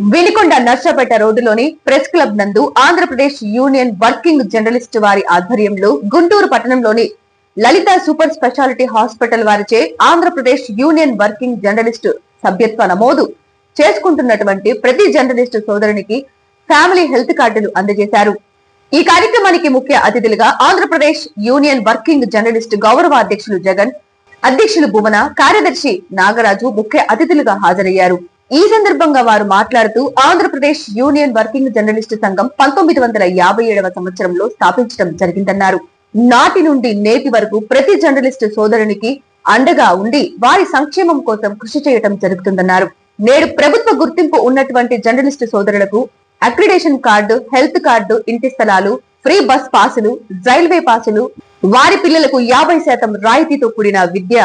వినికొండ నర్సపేట రోడ్డులోని press club నందు Andhra Pradesh union working journalist వారి ఆధ్వర్యంలో గుంటూరు పట్టణంలోని లలిత సూపర్ స్పెషాలిటీ హాస్పిటల్ వారిచే ఆంధ్రప్రదేశ్ యూనియన్ వర్కింగ్ జర్నలిస్ట్ సభ్యత్వ నమోదు చేసుకుంటున్నటువంటి ప్రతి జర్నలిస్ట్ సోదరునికి ఫ్యామిలీ హెల్త్ కార్డులు అందజేశారు. ఈ కార్యక్రమానికి ముఖ్య అతిథులుగా ఆంధ్రప్రదేశ్ యూనియన్ వర్కింగ్ జర్నలిస్ట్ గౌరవ అధ్యక్షులు జగన్ అధ్యక్షులు భువన కార్యదర్శి నాగరాజు ముఖ్య అతిథులుగా హాజరయ్యారు. ఈ సందర్భంగా వారు మాట్లాడుతూ ఆంధ్రప్రదేశ్ యూనియన్ వర్కింగ్ జర్నలిస్ట్ సంఘం పంతొమ్మిది వందల యాభై ఏడవ సంవత్సరంలో స్థాపించడం జరిగిందన్నారు. నాటి నుండి నేటి వరకు ప్రతి జర్నలిస్ట్ సోదరునికి అండగా ఉండి వారి సంక్షేమం కోసం కృషి చేయటం జరుగుతుందన్నారు. నేడు ప్రభుత్వ గుర్తింపు ఉన్నటువంటి జర్నలిస్ట్ సోదరులకు అక్రిడేషన్ కార్డు హెల్త్ కార్డు ఇంటి స్థలాలు ఫ్రీ బస్ పాసులు రైల్వే పాసులు వారి పిల్లలకు యాభై శాతం రాయితీతో కూడిన విద్య.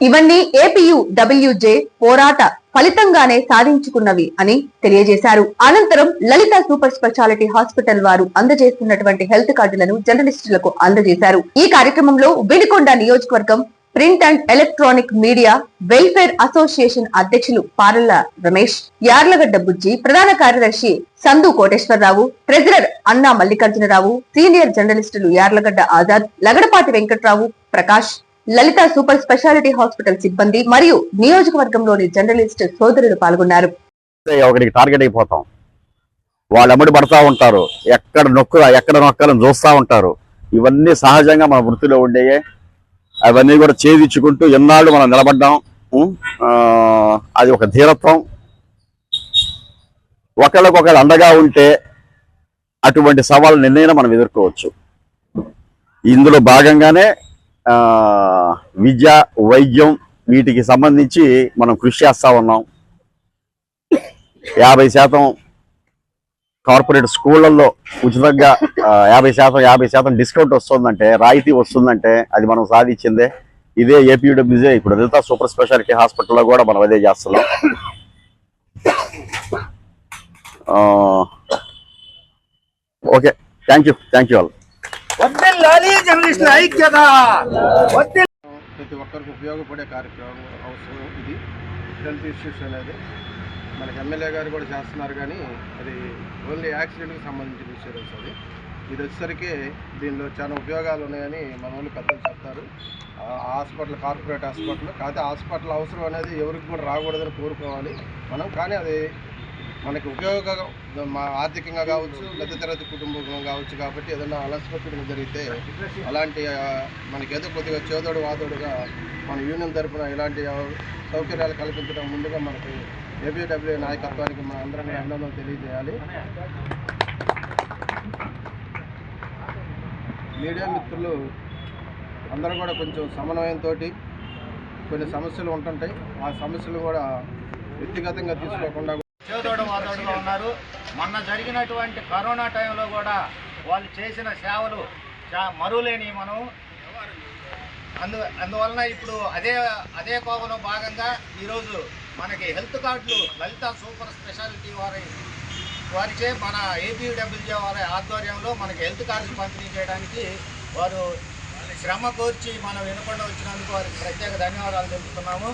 ఇవన్నీ ఏపీయు డబ్ల్యూజే పోరాట ఫలితంగానే సాధించుకున్నవి అని తెలియజేశారు. అనంతరం లలిత సూపర్ స్పెషాలిటీ హాస్పిటల్ వారు అందజేస్తున్నటువంటి హెల్త్ కార్డులను జర్నలిస్టులకు అందజేశారు. ఈ కార్యక్రమంలో వినికొండ నియోజకవర్గం print and electronic media welfare association అధ్యక్షులు పారల్ల రమేష్ యార్లగడ్డ బుజ్జి ప్రధాన కార్యదర్శి సందు కోటేశ్వరరావు ట్రెజరర్ అన్నా మల్లికార్జునరావు సీనియర్ జర్నలిస్టులు Yarlagadda Azad Lagadapati Venkatrao Prakash Lalitha super speciality hospital సిబ్బంది మరియు నియోజకవర్గంలోని జర్నలిస్ట్ సోదరులు పాల్గొన్నారు. ఒకరికి టార్గెట్ అయిపోతాం. వాళ్ళు అమ్మడి పడతా ఉంటారు. ఎక్కడ నొక్కు ఎక్కడ నొక్కాలని చూస్తూ ఉంటారు. ఇవన్నీ సహజంగా మన వృత్తిలో ఉండేయే. అవన్నీ కూడా ఛేదించుకుంటూ ఎన్నాళ్ళు మనం నిలబడ్డాం. అది ఒక ధీరత్వం. ఒకళ్ళకొకళ్ళు అండగా ఉంటే అటువంటి సవాళ్ళు నిర్ణయం మనం ఎదుర్కోవచ్చు. ఇందులో భాగంగానే విద్య వైద్యం వీటికి సంబంధించి మనం కృషి చేస్తూ ఉన్నాం. యాభై శాతం కార్పొరేట్ స్కూళ్ళల్లో ఉచితంగా యాభై శాతం యాభై శాతం డిస్కౌంట్ వస్తుందంటే రాయితీ వస్తుందంటే అది మనం సాధించిందే. ఇదే ఏపీడబ్ల్యూజే ఇప్పుడు లలిత సూపర్ స్పెషాలిటీ హాస్పిటల్లో కూడా మనం అదే చేస్తున్నాం. Okay. Thank you. Thank you all. జర్నలిస్టుల ఐక్యత. ప్రతి ఒక్కరికి ఉపయోగపడే కార్యక్రమం అవసరం ఇది. హెల్త్ ఇష్యూస్ అనేది మనకి ఎమ్మెల్యే గారు కూడా చేస్తున్నారు కానీ అది ఓన్లీ యాక్సిడెంట్కి సంబంధించిన ఇన్సూరెన్స్ అది. ఇది వచ్చేసరికి దీనిలో చాలా ఉపయోగాలు ఉన్నాయని మన వాళ్ళు పెద్దలు చెప్తారు. హాస్పిటల్ కార్పొరేట్ హాస్పిటల్ కాకపోతే హాస్పిటల్ అవసరం అనేది ఎవరికి కూడా రాకూడదని కోరుకోవాలి మనం. కానీ అది మనకి ఉపయోగ మా ఆర్థికంగా కావచ్చు మధ్యతరగతి తరగతి కుటుంబం కావచ్చు కాబట్టి ఏదైనా అలస్పత్రిగా జరిగితే అలాంటి మనకి ఏదో కొద్దిగా చేదోడు వాదోడుగా మన యూనియన్ తరఫున ఇలాంటి సౌకర్యాలు కల్పించడం ముందుగా మనకి ఏపీడబ్ల్యూ నాయకత్వానికి మన అందరం అభినందనలు తెలియజేయాలి. మీడియా మిత్రులు అందరూ కూడా కొంచెం సమన్వయంతో కొన్ని సమస్యలు ఉంటుంటాయి. ఆ సమస్యలు కూడా వ్యక్తిగతంగా తీసుకోకుండా చేదోడు వాదోడుగా ఉన్నారు. మొన్న జరిగినటువంటి కరోనా టైంలో కూడా వాళ్ళు చేసిన సేవలు చా- మనం అందు అందువలన ఇప్పుడు అదే అదే కోవలో భాగంగా ఈరోజు మనకి హెల్త్ కార్డులు లలిత సూపర్ స్పెషాలిటీ వారి వారిచే మన ఏపీడబ్ల్యూజే వారి ఆధ్వర్యంలో మనకి హెల్త్ కార్డులు పంపిణీ చేయడానికి వారు శ్రమ కోర్చి మనం వినకుండా వచ్చినందుకు వారికి ప్రత్యేక ధన్యవాదాలు తెలుపుతున్నాము.